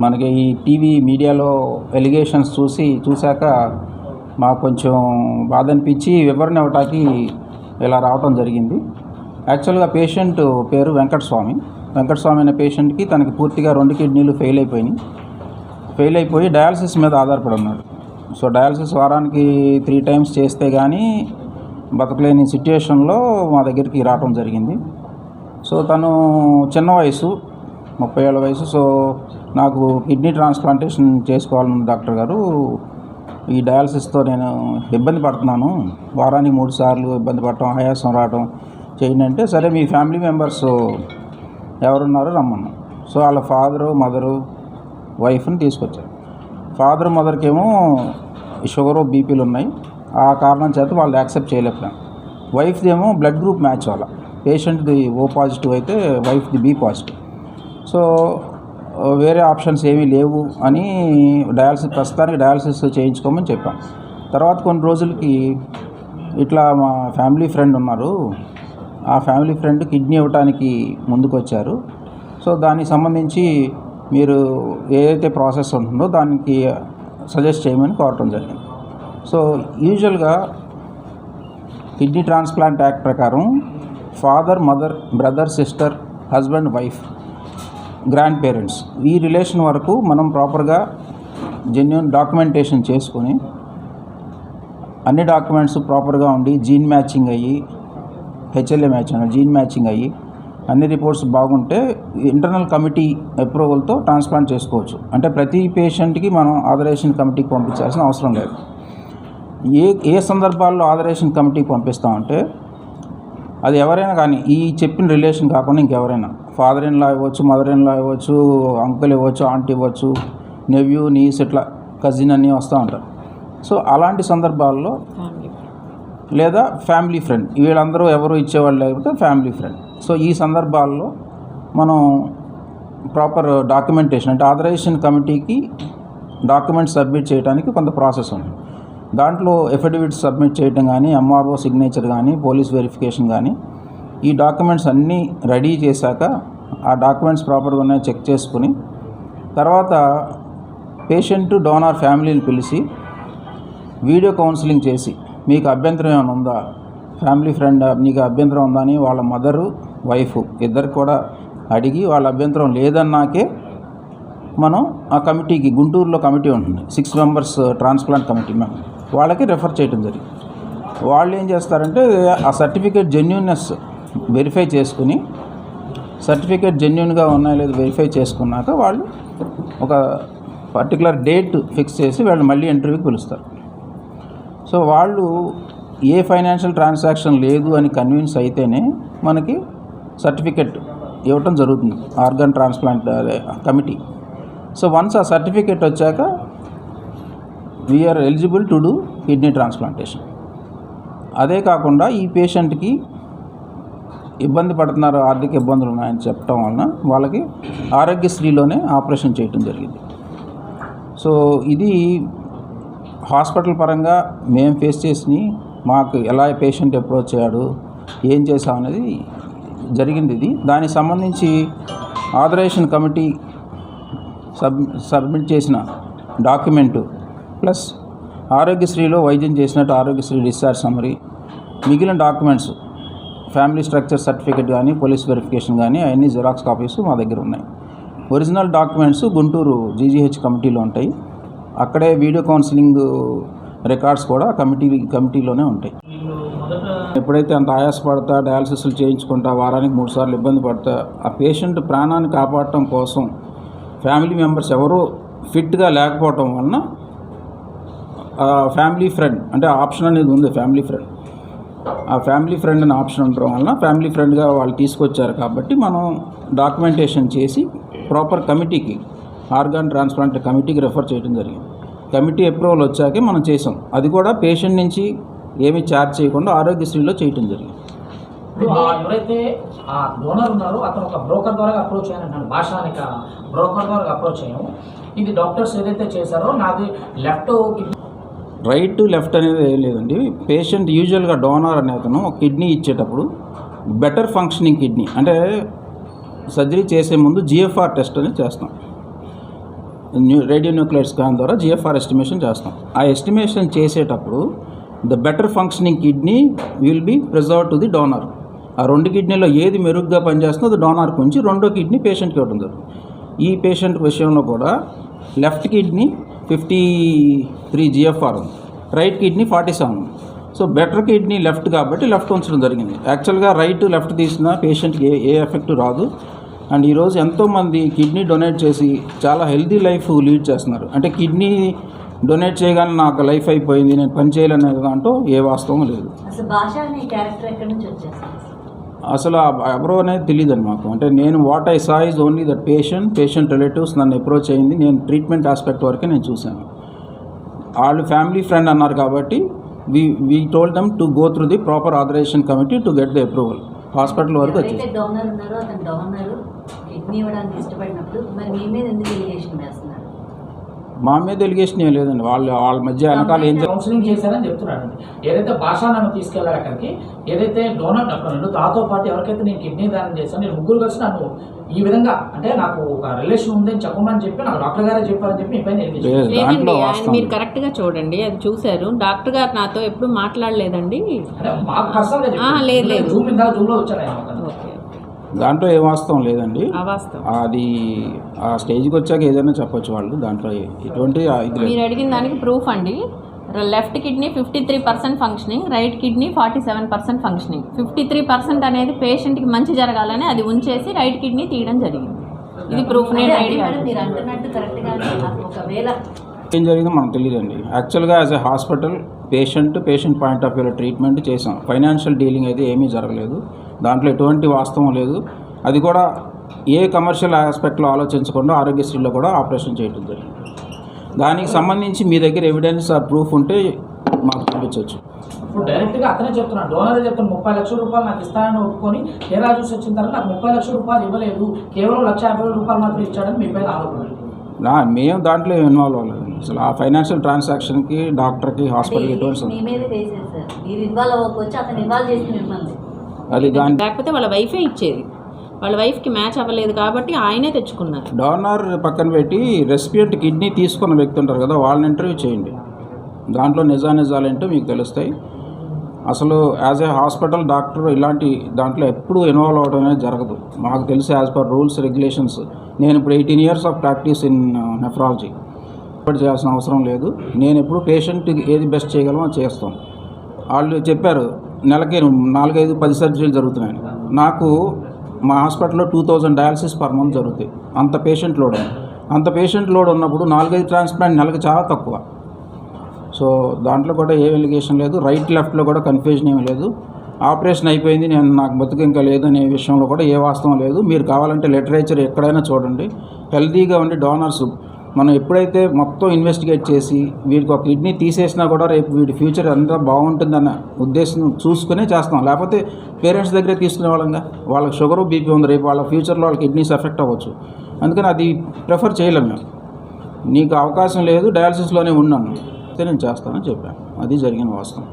మనకి ఈ టీవీ మీడియాలో ఎలిగేషన్స్ చూసి చూశాక మాకు కొంచెం బాధ అనిపించి వివరణ ఇవ్వటానికి ఇలా రావటం జరిగింది. యాక్చువల్గా పేషెంట్ పేరు వెంకటస్వామి. వెంకటస్వామి అనే పేషెంట్కి తనకి పూర్తిగా రెండు కిడ్నీలు ఫెయిల్ అయిపోయినాయి. ఫెయిల్ అయిపోయి డయాలసిస్ మీద ఆధారపడి ఉన్నాడు సో డయాలసిస్ వారానికి త్రీ టైమ్స్ చేస్తే కానీ బతకలేని సిట్యుయేషన్లో మా దగ్గరికి రావటం జరిగింది. సో తను చిన్న వయసు. ముప్పై ఏళ్ళ వయసు. సో నాకు కిడ్నీ ట్రాన్స్ప్లాంటేషన్ చేసుకోవాలన్న డాక్టర్ గారు. ఈ డయాలసిస్తో నేను ఇబ్బంది పడుతున్నాను. వారానికి మూడు సార్లు ఇబ్బంది పడటం ఆయాసం రావటం చేయండి అంటే సరే మీ ఫ్యామిలీ మెంబర్స్ ఎవరున్నారో రమ్మను సో వాళ్ళ ఫాదరు మదరు వైఫ్ని తీసుకొచ్చారు. ఫాదర్ మదర్కి ఏమో షుగరు బీపీలు ఉన్నాయి. ఆ కారణం చేత వాళ్ళు యాక్సెప్ట్ చేయలేకపోయాం వైఫ్ది ఏమో బ్లడ్ గ్రూప్ మ్యాచ్ వాళ్ళ పేషెంట్ది ఓ పాజిటివ్ అయితే వైఫ్ది బి పాజిటివ్. సో వేరే ఆప్షన్స్ ఏమీ లేవు అని డయాలసిస్ ప్రస్తుతానికి డయాలసిస్ చేయించుకోమని చెప్పాం. తర్వాత కొన్ని రోజులకి ఇట్లా మా ఫ్యామిలీ ఫ్రెండ్ ఉన్నారు. ఆ ఫ్యామిలీ ఫ్రెండ్ కిడ్నీ ఇవ్వటానికి ముందుకు వచ్చారు సో దానికి సంబంధించి మీరు ఏదైతే ప్రాసెస్ ఉంటుందో దానికి సజెస్ట్ చేయమని కోరటం జరిగింది. సో యూజువల్గా కిడ్నీ ట్రాన్స్ప్లాంట్ యాక్ట్ ప్రకారం father mother brother sister husband wife grandparents ఈ రిలేషన్ వరకు మనం ప్రాపర్గా జెన్యున్ డాక్యుమెంటేషన్ చేసుకొని అన్ని డాక్యుమెంట్స్ ప్రాపర్గా ఉండి జీన్ మ్యాచింగ్ అయ్యి హెచ్ఎల్ఏ మ్యాచ్ అన్న జీన్ మ్యాచింగ్ అయ్యి అన్ని రిపోర్ట్స్ బాగుంటే ఇంటర్నల్ కమిటీ అప్రూవల్తో ట్రాన్స్ప్లాంట్ చేసుకోవచ్చు. అంటే ప్రతి పేషెంట్కి మనం ఆథరైజేషన్ కమిటీకి పంపించాల్సిన అవసరం లేదు. ఏ ఏ సందర్భాల్లో ఆథరైజేషన్ కమిటీకి పంపిస్తామంటే అది ఎవరైనా కానీ ఈ చెప్పిన రిలేషన్ కాకుండా ఇంకెవరైనా ఫాదర్ ఇన్ లా ఇవ్వచ్చు మదర్ ఇన్ లా ఇవ్వచ్చు అంకుల్ ఇవ్వచ్చు ఆంటీ ఇవ్వచ్చు నెవ్యూ నీస్ ఇట్లా కజిన్ అన్నీ వస్తూ ఉంటారు. సో అలాంటి సందర్భాల్లో లేదా ఫ్యామిలీ ఫ్రెండ్ వీళ్ళందరూ ఎవరు ఇచ్చేవాళ్ళు లేకపోతే ఫ్యామిలీ ఫ్రెండ్ సో ఈ సందర్భాల్లో మనం ప్రాపర్ డాక్యుమెంటేషన్ అంటే ఆథరైజేషన్ కమిటీకి డాక్యుమెంట్స్ సబ్మిట్ చేయడానికి కొంత ప్రాసెస్ ఉంది. దాంట్లో ఎఫిడవిట్స్ సబ్మిట్ చేయడం కానీ ఎంఆర్ఓ సిగ్నేచర్ కానీ పోలీస్ వెరిఫికేషన్ కానీ ఈ డాక్యుమెంట్స్ అన్నీ రెడీ చేశాక ఆ డాక్యుమెంట్స్ ప్రాపర్గా ఉన్నాయో చెక్ చేసుకుని తర్వాత పేషెంట్ డోనార్ ఫ్యామిలీని పిలిచి వీడియో కౌన్సిలింగ్ చేసి మీకు అభ్యంతరం ఏమైనా ఉందా? Family friend? మీకు అభ్యంతరం ఉందా అని వాళ్ళ మదరు వైఫ్ ఇద్దరు కూడా అడిగి వాళ్ళ అభ్యంతరం లేదన్నాకే మనం ఆ కమిటీకి గుంటూరులో కమిటీ ఉంటుంది సిక్స్ మెంబర్స్ ట్రాన్స్ప్లాంట్ కమిటీ మేము వాళ్ళకి రెఫర్ చేయడం జరిగింది. వాళ్ళు ఏం చేస్తారంటే ఆ సర్టిఫికేట్ జెన్యున్నెస్ వెరిఫై చేసుకుని సర్టిఫికేట్ జెన్యున్గా ఉన్నాయో లేదో వెరిఫై చేసుకున్నాక వాళ్ళు ఒక పర్టికులర్ డేట్ ఫిక్స్ చేసి వాళ్ళు మళ్ళీ ఇంటర్వ్యూకి పిలుస్తారు. సో వాళ్ళు ఏ ఫైనాన్షియల్ ట్రాన్సాక్షన్ లేదు అని కన్విన్స్ అయితేనే మనకి సర్టిఫికెట్ ఇవ్వటం జరుగుతుంది. Organ transplant committee so once ఆ సర్టిఫికెట్ వచ్చాక we're eligible to do kidney transplantation అదే కాకుండా ఈ పేషెంట్కి ఇబ్బంది పడుతున్నారు ఆర్థిక ఇబ్బందులు ఉన్నాయని చెప్పడం వలన వాళ్ళకి ఆరోగ్యశ్రీలోనే ఆపరేషన్ చేయటం జరిగింది. సో ఇది హాస్పిటల్ పరంగా మేము ఫేస్ చేసి మాకు ఎలా పేషెంట్ అప్రోచ్ అయ్యాడు ఏం చేసాం అనేది జరిగింది ఇది. దానికి సంబంధించి ఆథరైజేషన్ కమిటీ సబ్ సబ్మిట్ చేసిన డాక్యుమెంటు ప్లస్ ఆరోగ్యశ్రీలో వైద్యం చేసినట్టు ఆరోగ్యశ్రీ డిశ్చార్జ్ సమరీ మిగిలిన డాక్యుమెంట్స్ ఫ్యామిలీ స్ట్రక్చర్ సర్టిఫికేట్ కానీ పోలీస్ వెరిఫికేషన్ కానీ అవన్నీ జిరాక్స్ కాపీస్ మా దగ్గర ఉన్నాయి. ఒరిజినల్ డాక్యుమెంట్స్ గుంటూరు జీజీహెచ్ కమిటీలో ఉంటాయి. అక్కడే వీడియో కౌన్సిలింగ్ రికార్డ్స్ కూడా కమిటీ కమిటీలోనే ఉంటాయి. ఎప్పుడైతే అంత ఆయాసపడతా డయాలసిస్లు చేయించుకుంటా వారానికి మూడు సార్లు ఇబ్బంది పడతా ఆ పేషెంట్ ప్రాణాన్ని కాపాడటం కోసం ఫ్యామిలీ మెంబర్స్ ఎవరూ ఫిట్గా లేకపోవటం వలన ఫ్యామిలీ ఫ్రెండ్ అంటే ఆప్షన్ అనేది ఉంది ఫ్యామిలీ ఫ్రెండ్. ఫ్యామిలీ ఫ్రెండ్ అని ఆప్షన్ ఉండడం వలన ఫ్యామిలీ ఫ్రెండ్గా వాళ్ళు తీసుకొచ్చారు కాబట్టి మనం డాక్యుమెంటేషన్ చేసి ప్రాపర్ కమిటీకి ఆర్గాన్ ట్రాన్స్ప్లాంట్ కమిటీకి రెఫర్ చేయడం జరిగింది. కమిటీ అప్రూవల్ వచ్చాకే మనం చేసాం. అది కూడా పేషెంట్ నుంచి ఏమీ ఛార్జ్ చేయకుండా ఆరోగ్యశ్రీలో చేయటం జరిగింది. ఇప్పుడు ఆ ఎవరైతే ఆ డోనర్ ఉన్నారో అతను ఒక బ్రోకర్ ద్వారా అప్రోచ్ అయ్యాను భాషానిక బ్రోకర్ ద్వారా అప్రోచ్ అయ్యాము. ఇది డాక్టర్స్ ఏదైతే చేశారో నాది లెఫ్ట్ రైట్ లెఫ్ట్ అనేది ఏం లేదండి. పేషెంట్ యూజువల్గా డోనర్ అనే అతను కిడ్నీ ఇచ్చేటప్పుడు బెటర్ ఫంక్షనింగ్ కిడ్నీ అంటే సర్జరీ చేసే ముందు జిఎఫ్ఆర్ టెస్ట్ అనేది చేస్తాం. న్యూ రేడియో న్యూక్లియర్ స్కాన్ ద్వారా జిఎఫ్ఆర్ ఎస్టిమేషన్ చేస్తాం. ఆ ఎస్టిమేషన్ చేసేటప్పుడు the better functioning kidney will be preserve to the donor. ఆ రెండు కిడ్నీలో ఏది మెరుగ్గా పనిచేస్తుందో అది డోనర్కి ఉంచి రెండో కిడ్నీ పేషెంట్కి ఇవ్వడం జరుగుతుంది. ఈ పేషెంట్ విషయంలో కూడా left kidney fifty three GFR ఉంది. Right kidney forty seven so better kidney left కాబట్టి లెఫ్ట్ ఉంచడం జరిగింది. యాక్చువల్గా రైట్ లెఫ్ట్ తీసిన పేషెంట్కి ఏ ఏ ఎఫెక్ట్ రాదు. అండ్ ఈరోజు ఎంతోమంది కిడ్నీ డొనేట్ చేసి చాలా హెల్దీ లైఫ్ లీడ్ చేస్తున్నారు. అంటే కిడ్నీ డొనేట్ చేయగానే నాకు లైఫ్ అయిపోయింది నేను పని చేయలేనే దాంట్లో ఏ వాస్తవం లేదు. అసలు అనే ఆ ఎవరో అనేది తెలియదు మాకు. అంటే నేను what I saw is only that patient patient relatives నన్ను అప్రోచ్ అయింది. నేను ట్రీట్మెంట్ ఆస్పెక్ట్ వరకే నేను చూశాను. వాళ్ళు ఫ్యామిలీ ఫ్రెండ్ అన్నారు కాబట్టి we we told them to go through the proper authorisation committee to get the approval hospital వరకు వచ్చేసి డోనర్ ఉన్నారో అతను డోనర్ కిడ్నీ ఇవ్వడానికి ఇష్టపడినప్పుడు మరి మీ మీద ఎందుకు వేస్తున్నారు? మా మీద ఎలిగేషన్ ఏం లేదండి. వాళ్ళు వాళ్ళ మధ్య వెనకాల ఏం కౌన్సిలింగ్ చేశారని చెప్తున్నాడు ఏదైతే భాష నన్ను తీసుకెళ్ళారు అక్కడికి ఏదైతే డోనర్ అక్కడ రెండు తాతో పాటు ఎవరికైతే నేను కిడ్నీ దానం చేశాను నేను ముగ్గురు కలిసి నన్ను ఈ విధంగా అంటే నాకు ఒక రిలేషన్ ఉందని చెప్పమని చెప్పి నాకు డాక్టర్ గారే చెప్పారని చెప్పి మీ పైన మీరు లేదు. కరెక్ట్గా చూడండి అది చూశారు. డాక్టర్ గారు నాతో ఎప్పుడు మాట్లాడలేదండి. లేదు, లేదు. జూమ్ వచ్చాడు ఆయన ఒక ఓకే. దాంట్లో ఏ వాస్తవం లేదండి. అది ఆ స్టేజ్కి వచ్చాక ఏదైనా చెప్పొచ్చు వాళ్ళు. దాంట్లో ఎటువంటి ఇది మీరు అడిగిన దానికి ప్రూఫ్ అండి. Left kidney fifty three percent functioning right kidney forty seven percent functioning fifty three percent అనేది పేషెంట్కి మంచి జరగాలని అది ఉంచేసి రైట్ కిడ్నీ తీయడం జరిగింది. ఇది ప్రూఫ్ నేను మీరు అంటున్నట్టు ఒకవేళ ఏం జరిగిందో మనకు తెలియదండి. యాక్చువల్గా as a hospital patient patient point of వ్యూలో ట్రీట్మెంట్ చేసాం. ఫైనాన్షియల్ డీలింగ్ అయితే ఏమీ జరగలేదు. దాంట్లో ఎటువంటి వాస్తవం లేదు. అది కూడా ఏ కమర్షియల్ ఆస్పెక్ట్లో ఆలోచించకుండా ఆరోగ్యశ్రీలో కూడా ఆపరేషన్ చేయడం జరిగింది. దానికి సంబంధించి మీ దగ్గర ఎవిడెన్స్ ఆ ప్రూఫ్ ఉంటే మాకు చూపించవచ్చు ఇప్పుడు డైరెక్ట్గా అతనే చెప్తున్నాడు డోనర్ చెప్తాను ముప్పై లక్షల రూపాయలు నాకు ఇస్తానని ఒప్పుకొని తీరా చూసి వచ్చిన తర్వాత నాకు ముప్పై లక్షల రూపాయలు ఇవ్వలేదు. కేవలం లక్ష యాభై వేల రూపాయలు మాత్రం ఇచ్చాడని మీ పైన ఆరోపణ నా మేము దాంట్లో ఇన్వాల్వ్ అవ్వలేదు. అసలు ఆ ఫైనాన్షియల్ ట్రాన్సాక్షన్కి డాక్టర్కి హాస్పిటల్కి ఎటువంటి అది లేకపోతే వాళ్ళ వైఫే ఇచ్చేది. వాళ్ళ వైఫ్కి మ్యాచ్ అవ్వలేదు కాబట్టి ఆయనే తెచ్చుకున్నారు. డోనర్ పక్కన పెట్టి రెసిపియంట్ కిడ్నీ తీసుకున్న వ్యక్తి ఉంటారు కదా వాళ్ళని ఇంటర్వ్యూ చేయండి. దాంట్లో నిజానిజాలు ఏంటో మీకు తెలుస్తాయి. అసలు యాజ్ ఏ హాస్పిటల్ డాక్టర్ ఇలాంటి దాంట్లో ఎప్పుడు ఇన్వాల్వ్ అవ్వడం అనేది జరగదు. మాకు తెలిసి యాజ్ పర్ రూల్స్ రెగ్యులేషన్స్. నేను ఇప్పుడు eighteen years of practice in nephrology. ఇప్పుడు చేయాల్సిన అవసరం లేదు. నేను ఎప్పుడు పేషెంట్కి ఏది బెస్ట్ చేయగలమో చేస్తాం. వాళ్ళు చెప్పారు నెలకి నాలుగైదు పది సర్జరీలు జరుగుతున్నాయి. నాకు మా హాస్పిటల్లో two thousand dialysis per month జరుగుతాయి. అంత పేషెంట్ లోడ్ ఉంది. అంత పేషెంట్ లోడ్ ఉన్నప్పుడు నాలుగైదు ట్రాన్స్ప్లాంట్ నెలకు చాలా తక్కువ. సో దాంట్లో కూడా ఏ ఎలిగేషన్ లేదు. రైట్ లెఫ్ట్లో కూడా కన్ఫ్యూజన్ ఏమీ లేదు. ఆపరేషన్ అయిపోయింది. నేను నాకు బతుకు ఇంకా లేదనే విషయంలో కూడా ఏ వాస్తవం లేదు. మీరు కావాలంటే లిటరేచర్ ఎక్కడైనా చూడండి. హెల్తీగా ఉండి డోనర్స్ మనం ఎప్పుడైతే మొత్తం ఇన్వెస్టిగేట్ చేసి వీడికి ఒక కిడ్నీ తీసేసినా కూడా రేపు వీడి ఫ్యూచర్ అంతా బాగుంటుందన్న ఉద్దేశం చూసుకునే చేస్తాం. లేకపోతే పేరెంట్స్ దగ్గరే తీసుకునే వాళ్ళంగా వాళ్ళకి షుగర్ బీపీ ఉంది. రేపు వాళ్ళ ఫ్యూచర్లో వాళ్ళ కిడ్నీస్ ఎఫెక్ట్ అవ్వచ్చు. అందుకని అది ప్రిఫర్ చేయలేము మేము. నీకు అవకాశం లేదు డయాలసిస్లోనే ఉన్నాను అయితే నేను చేస్తానని చెప్పాను. అది జరిగిన వాస్తవం.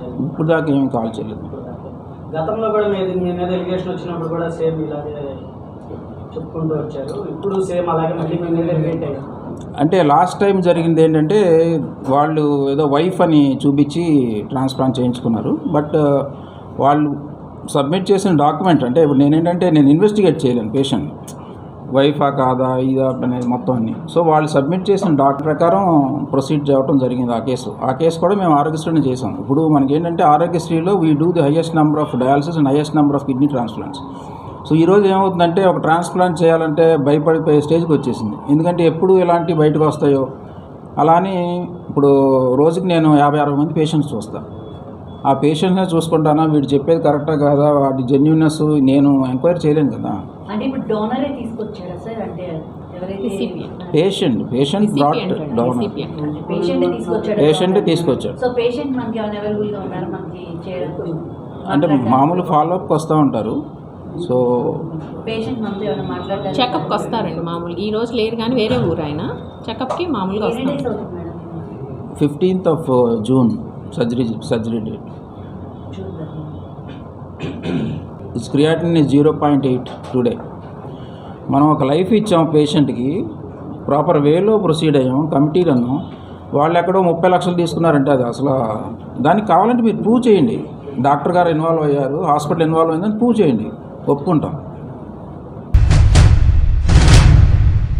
చేయాలి ఇప్పుడు దాకా ఏమీ కాల్ చేయలేదు. గతంలో కూడా మీ మీద ఎలిగేషన్ వచ్చినప్పుడు కూడా సేమ్ ఇలాగే చెప్పుకుంటూ వచ్చారు. ఇప్పుడు సేమ్ అలాగే మళ్ళీ రిపీట్ అంటే లాస్ట్ టైం జరిగింది ఏంటంటే వాళ్ళు ఏదో వైఫ్ అని చూపించి ట్రాన్స్ప్లాంట్ చేయించుకున్నారు. బట్ uh, వాళ్ళు సబ్మిట్ చేసిన డాక్యుమెంట్ అంటే ఇప్పుడు నేనేంటంటే నేను ఇన్వెస్టిగేట్ చేయలేను పేషెంట్ వైఫా కాదా ఇదా అనేది మొత్తం అన్ని. సో వాళ్ళు సబ్మిట్ చేసిన డాక్టర్ ప్రకారం ప్రొసీడ్ చేయడం జరిగింది ఆ కేసు. ఆ కేసు కూడా మేము ఆరోగ్యశ్రీని చేసాం ఇప్పుడు మనకి ఏంటంటే ఆరోగ్యశ్రీలో we do the highest number of dialysis and highest number of kidney transplants so ఈరోజు ఏమవుతుందంటే ఒక ట్రాన్స్ప్లాంట్ చేయాలంటే భయపడిపోయే స్టేజ్కి వచ్చేసింది. ఎందుకంటే ఎప్పుడు ఎలాంటి బయటకు వస్తాయో. అలా అని ఇప్పుడు రోజుకి నేను యాభై అరవై మంది పేషెంట్స్ చూస్తాను ఆ పేషెంట్నే చూసుకుంటానా? వీడు చెప్పేది కరెక్టా కాదా? వాటి జెన్యున్నెస్ నేను ఎంక్వైరీ చేయలేను కదా. అంటే ఇప్పుడు డోనరే తీసుకొచ్చారా సార్? అంటే ఎవరైతే Recipient. Patient patient brought Recipient down అండి, recipient. పేషెంట్ తీసుకొచ్చాడు పేషెంట్ తీసుకొచ్చాడు సో పేషెంట్ మనకి ఏమైనా అవైలబుల్గా ఉన్నారు? మనకి చేయడానికి అంటే మామూలు ఫాలోఅప్కి వస్తూ ఉంటారు. సో చెకప్కి వస్తారండి మామూలుగా. ఈ రోజు లేరు కానీ వేరే ఊరు ఆయన. చెకప్కి మామూలుగా వస్తారు. Fifteenth of June surgery surgery date. చూద్దాం Its creatinine is 0.8 today. మనం ఒక లైఫ్ ఇచ్చాం పేషెంట్కి. ప్రాపర్ వేలో ప్రొసీడ్ అయ్యాం కమిటీలను వాళ్ళు ఎక్కడో ముప్పై లక్షలు తీసుకున్నారంటే అది అసలు దానికి కావాలంటే మీరు ప్రూవ్ చేయండి. డాక్టర్ గారు ఇన్వాల్వ్ అయ్యారు హాస్పిటల్ ఇన్వాల్వ్ అయిందని ప్రూవ్ చేయండి. ఒప్పుకుంటాం.